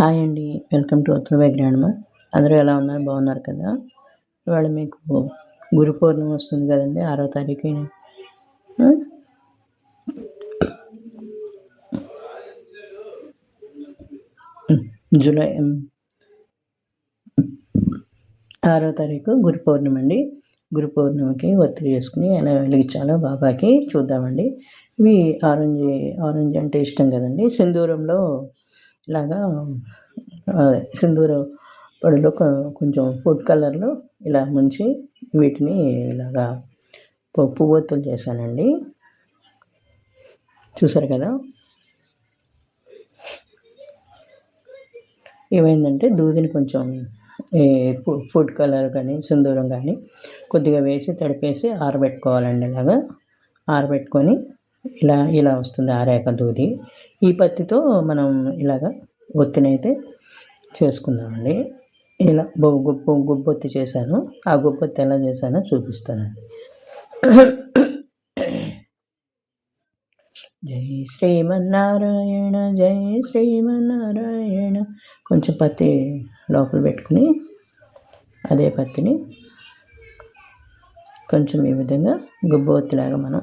Hi అండి. Welcome to ఉత్తర గ్రాండ్మ అందరూ ఎలా ఉన్నారు? బాగున్నారు కదా? ఇవాళ మీకు గురు పౌర్ణమి వస్తుంది కదండి. ఆరో తారీఖు జూలై ఆరో తారీఖు గురు పౌర్ణమి అండి. గురు పౌర్ణమికి ఒత్తిడి చేసుకుని ఎలా వెలిగించాలో బాబాకి చూద్దామండి. ఇవి ఆరెంజ్ ఆరెంజ్ అంటే ఇష్టం కదండి. సింధూరంలో ఇలాగా సింధూర పొడిలో కొంచెం ఫుడ్ కలర్లో ఇలా ముంచి వీటిని ఇలాగా పువ్వొత్తులు చేశానండి. చూసారు కదా? ఏమైందంటే దూదిని కొంచెం ఫుడ్ కలర్ కానీ సింధూరం కానీ కొద్దిగా వేసి తడిపేసి ఆరబెట్టుకోవాలండి ఇలాగా. ఆరబెట్టుకొని ఇలా ఇలా వస్తుంది ఆరాక దూది. ఈ పత్తితో మనం ఇలాగా ఒత్తినైతే చేసుకుందామండి. ఇలా గుప్పు గుబ్బొత్తి చేశాను. ఆ గుబ్బొత్తి ఎలా చేశానో చూపిస్తానండి. జై శ్రీమన్నారాయణ జై శ్రీమన్నారాయణ. కొంచెం పత్తి లోపల పెట్టుకుని అదే పత్తిని కొంచెం ఈ విధంగా గుబ్బొత్తిలాగా మనం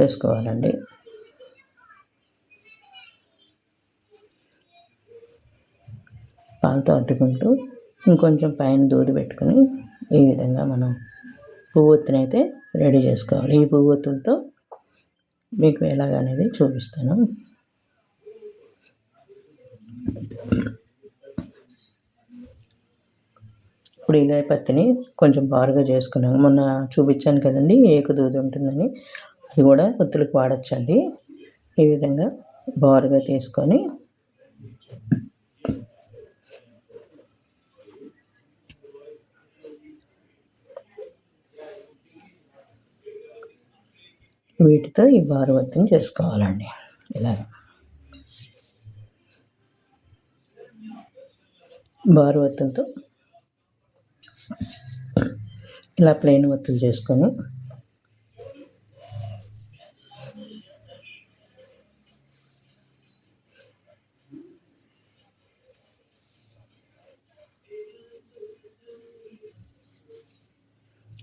చేసుకోవాలండి. పాలతో అద్దుకుంటూ ఇంకొంచెం పైన దూది పెట్టుకుని ఈ విధంగా మనం పువ్వొత్తుని అయితే రెడీ చేసుకోవాలి. ఈ పువ్వొత్తులతో మీకు ఎలాగనేది చూపిస్తాను. ఇప్పుడు ఇలా పత్తిని కొంచెం బారుగా చేసుకున్నాము మొన్న చూపించాను కదండి ఏకదూది ఉంటుందని. అది కూడా ఒత్తులకు వాడచ్చండి. ఈ విధంగా బారుగా తీసుకొని వీటితో ఈ బారువత్తిని చేసుకోవాలండి. ఇలాగ. బారువత్తులతో ఇలా ప్లెయిన్ వత్తులు చేసుకొని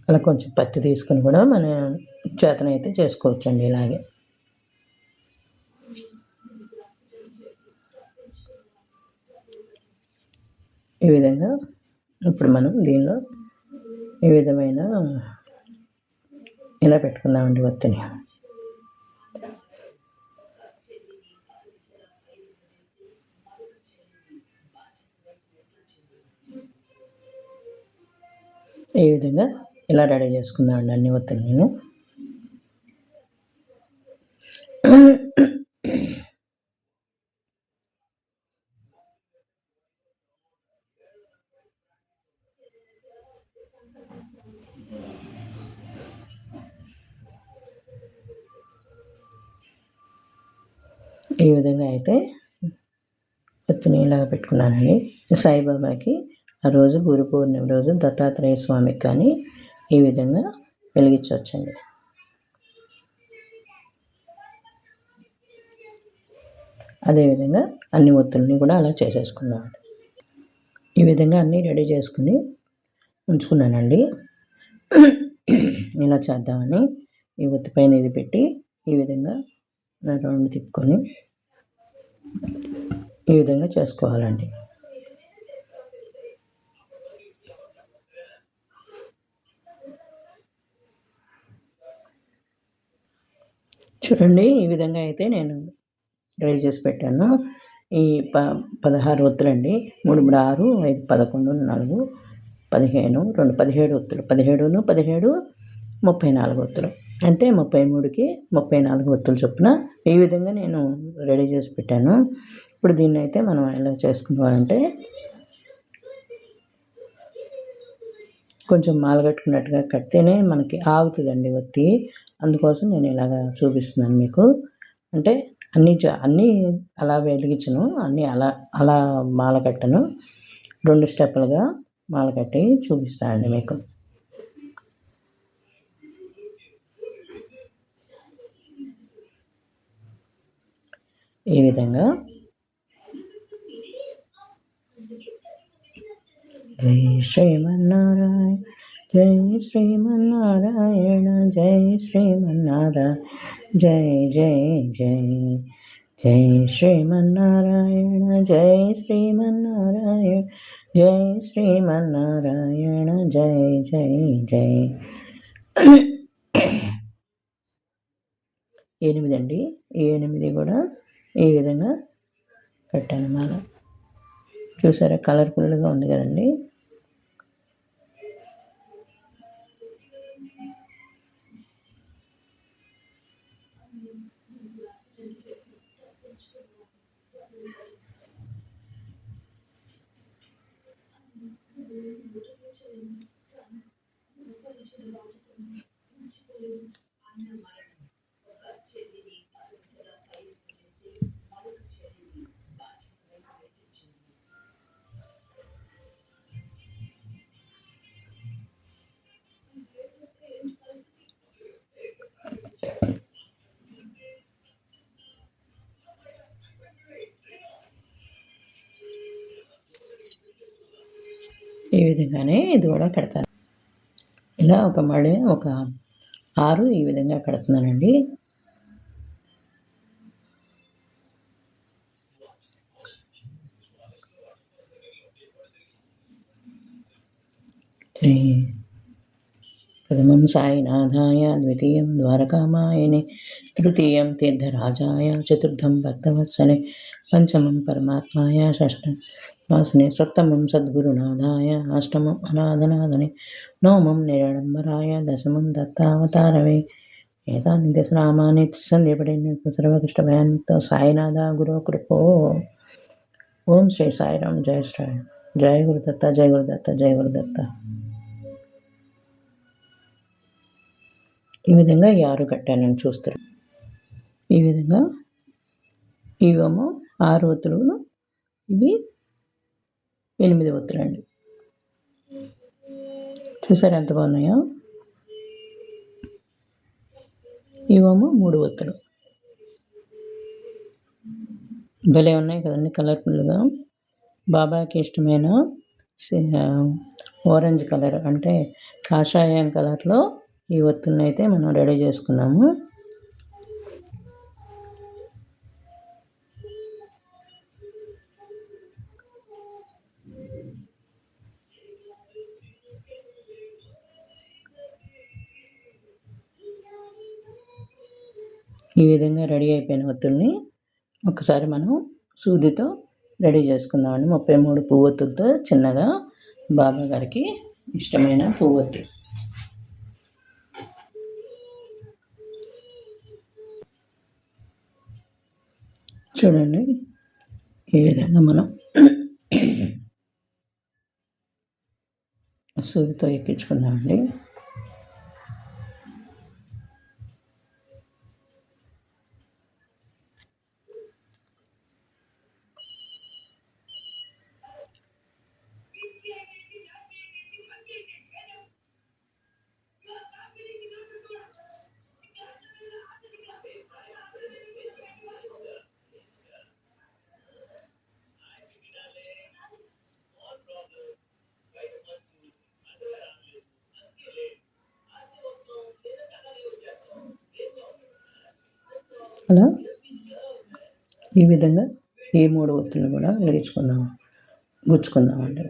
అలా కొంచెం పత్తి తీసుకుని కూడా మన చేతనైతే చేసుకోవచ్చండి ఇలాగే. ఈ విధంగా ఇప్పుడు మనం దీనిలో ఈ విధమైన ఇలా పెట్టుకుందామండి ఒత్తిని ఈ విధంగా ఇలా రెడీ చేసుకుందామండి అన్ని ఒత్తిడి నేను ఈ విధంగా అయితే ఒత్తిని ఇలాగ పెట్టుకున్నానండి సాయిబాబాకి ఆ రోజు గురు పౌర్ణమి రోజు దత్తాత్రేయ స్వామికి కానీ ఈ విధంగా వెలిగించవచ్చండి. అదేవిధంగా అన్ని ఒత్తుల్ని కూడా అలా చేసేసుకున్నాను ఈ విధంగా అన్నీ రెడీ చేసుకుని ఉంచుకున్నానండి. ఇలా చేద్దామని ఈ ఒత్తి పైన ఇది పెట్టి ఈ విధంగా రౌండ్ తిప్పుకొని ఈ విధంగా చేసుకోవాలండి. చూడండి ఈ విధంగా అయితే నేను రెడీ చేసి పెట్టాను. ఈ ప పదహారు ఒత్తులండి. మూడు మూడు ఆరు ఐదు పదకొండు నాలుగు పదిహేను రెండు పదిహేడు ఒత్తులు. పదిహేడును పదిహేడు ముప్పై నాలుగు ఒత్తులు. అంటే ముప్పై మూడుకి ముప్పై నాలుగు ఒత్తులు చొప్పున ఈ విధంగా నేను రెడీ చేసి పెట్టాను. ఇప్పుడు దీన్ని అయితే మనం ఎలా చేసుకున్నామంటే కొంచెం మాలగట్టుకున్నట్టుగా కడితేనే మనకి ఆగుతుందండి ఒత్తి. అందుకోసం నేను ఇలాగ చూపిస్తున్నాను మీకు. అంటే అన్నీ అన్నీ అలా వెలిగించను అన్నీ అలా అలా మాల కట్టను. రెండు స్టెప్పులుగా మాల కట్టి చూపిస్తానండి మీకు. ఈ విధంగా. జై శ్రీమన్నారాయణ జై శ్రీమన్నారాయణ జై శ్రీమన్నారాయణ జై జై జై. జై శ్రీమన్నారాయణ జై శ్రీమన్నారాయణ జై శ్రీమన్నారాయణ జై జై జై. ఎనిమిదండి. ఈ ఎనిమిది కూడా ఈ విధంగా పెట్టాను మాల చూసారా కలర్ఫుల్గా ఉంది కదండి. ఈ విధంగానే ఇది కూడా కడతాను. ఇలా ఒక మళ్ళీ ఒక ఆరు ఈ విధంగా కడుతున్నానండి. ప్రథమం సాయినాథాయ ద్వితీయం ద్వారకామాయని తృతీయం తీర్థరాజాయ చతుర్థం భక్తవత్సలే పంచమం పరమాత్మాయ షష్టం వాసనే సప్తమం సద్గురునాథాయ అష్టమం అనాథనాథనే నవమం నిరాడంబరాయ దశమం దత్తావతారవే ఏతాని దశనామాని త్రిసంధ్యపడిన సర్వకృష్ణభయాన్ముక్త సాయినాథ గురు కృపో ఓం శ్రీ సాయిరామ్ జయ శ్రీ జయ గురుదత్త జయ గురుదత్త జయ గురుదత్త ఈ విధంగా ఆరు కట్టానని చూస్తారు. ఈ విధంగా ఇవేమో ఆరు ఒత్తులు ఇవి ఎనిమిది ఒత్తులండి చూసారు ఎంత బాగున్నాయో? ఇవేమో మూడు ఒత్తులు భలే ఉన్నాయి కదండి కలర్ఫుల్గా. బాబాకి ఇష్టమైన ఆరెంజ్ కలర్ అంటే కాషాయం కలర్లో ఈ ఒత్తులను అయితే మనం రెడీ చేసుకున్నాము. ఈ విధంగా రెడీ అయిపోయిన ఒత్తుల్ని ఒకసారి మనం సూదితో రెడీ చేసుకుందామండి. ముప్పై మూడు పువ్వొత్తులతో చిన్నగా బాబా గారికి ఇష్టమైన పువ్వొత్తి. చూడండి. ఈ విధంగా మనం సూదితో ఎక్కించుకుందామండి. అలా ఈ విధంగా ఈ మూడు ఒత్తులను కూడా వెలిగించుకుందాం గుచ్చుకుందామండి.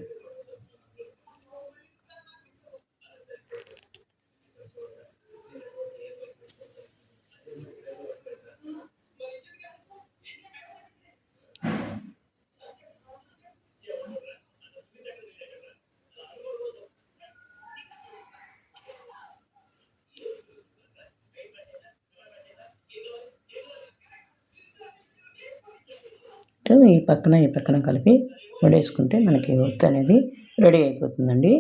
ఈ పక్కన ఈ పక్కన కలిపి వడేసుకుంటే మనకి ఒత్తు అనేది రెడీ అయిపోతుందండి.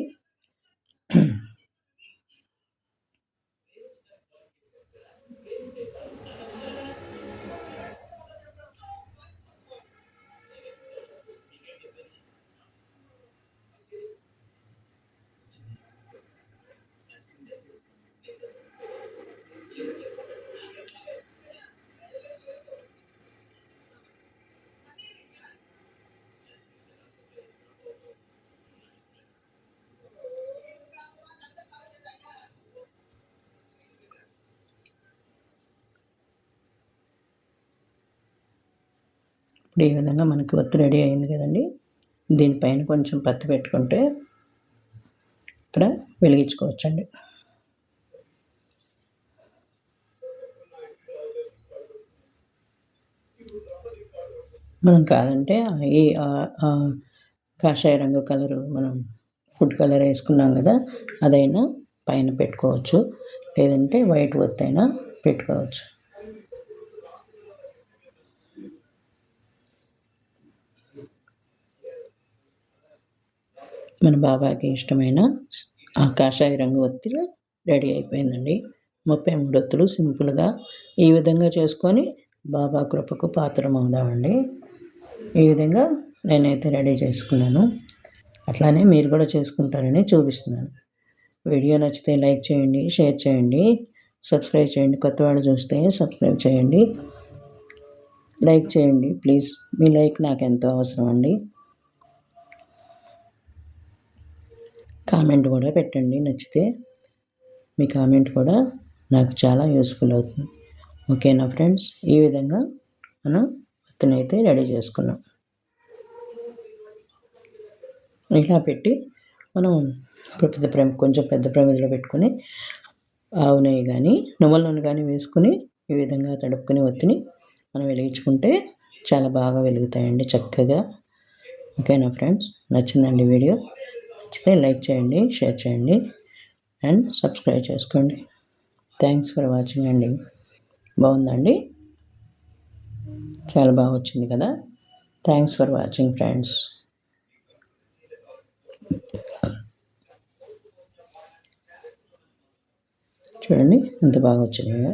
ఇప్పుడు ఈ విధంగా మనకి ఒత్తి రెడీ అయింది కదండి. దీనిపైన కొంచెం పత్తి పెట్టుకుంటే ఇక్కడ వెలిగించుకోవచ్చండి. మనం కాదంటే ఈ కాషాయ రంగు కలరు మనం ఫుడ్ కలర్ వేసుకున్నాం కదా అదైనా పైన పెట్టుకోవచ్చు. లేదంటే వైట్ ఒత్తైనా పెట్టుకోవచ్చు. మన బాబాకి ఇష్టమైన ఆ కాషాయ రంగు ఒత్తిలు రెడీ అయిపోయిందండి. ముప్పై మూడు ఒత్తులు సింపుల్గా ఈ విధంగా చేసుకొని బాబా కృపకు పాత్రం అవుదామండి ఈ విధంగా నేనైతే రెడీ చేసుకున్నాను. అట్లానే మీరు కూడా చేసుకుంటారని చూపిస్తున్నాను. వీడియో నచ్చితే లైక్ చేయండి షేర్ చేయండి సబ్స్క్రైబ్ చేయండి. కొత్త వాళ్ళు చూస్తే సబ్స్క్రైబ్ చేయండి. లైక్ చేయండి ప్లీజ్. మీ లైక్ నాకు ఎంతో అవసరం అండి కామెంట్ కూడా పెట్టండి. నచ్చితే మీ కామెంట్ కూడా నాకు చాలా యూస్ఫుల్ అవుతుంది. ఓకేనా ఫ్రెండ్స్? ఈ విధంగా మనం అయితే రెడీ చేసుకున్నాం. ఇలా పెట్టి మనం పెద్ద ప్రేమ కొంచెం పెద్ద ప్రమిదిలో పెట్టుకొని ఆవు నెయ్యి కానీ నువ్వుల నూనె కానీ వేసుకుని ఈ విధంగా తడుపుకుని ఒత్తిని మనం వెలిగించుకుంటే చాలా బాగా వెలుగుతాయండి చక్కగా. ఓకేనా ఫ్రెండ్స్? నచ్చిందండి వీడియో. నచ్చితే లైక్ చేయండి షేర్ చేయండి అండ్ సబ్స్క్రైబ్ చేసుకోండి. థ్యాంక్స్ ఫర్ వాచింగ్ అండి. బాగుందండి? చాలా బాగా వచ్చింది కదా? థ్యాంక్స్ ఫర్ వాచింగ్ ఫ్రెండ్స్ చూడండి ఎంత బాగా వచ్చినాయో.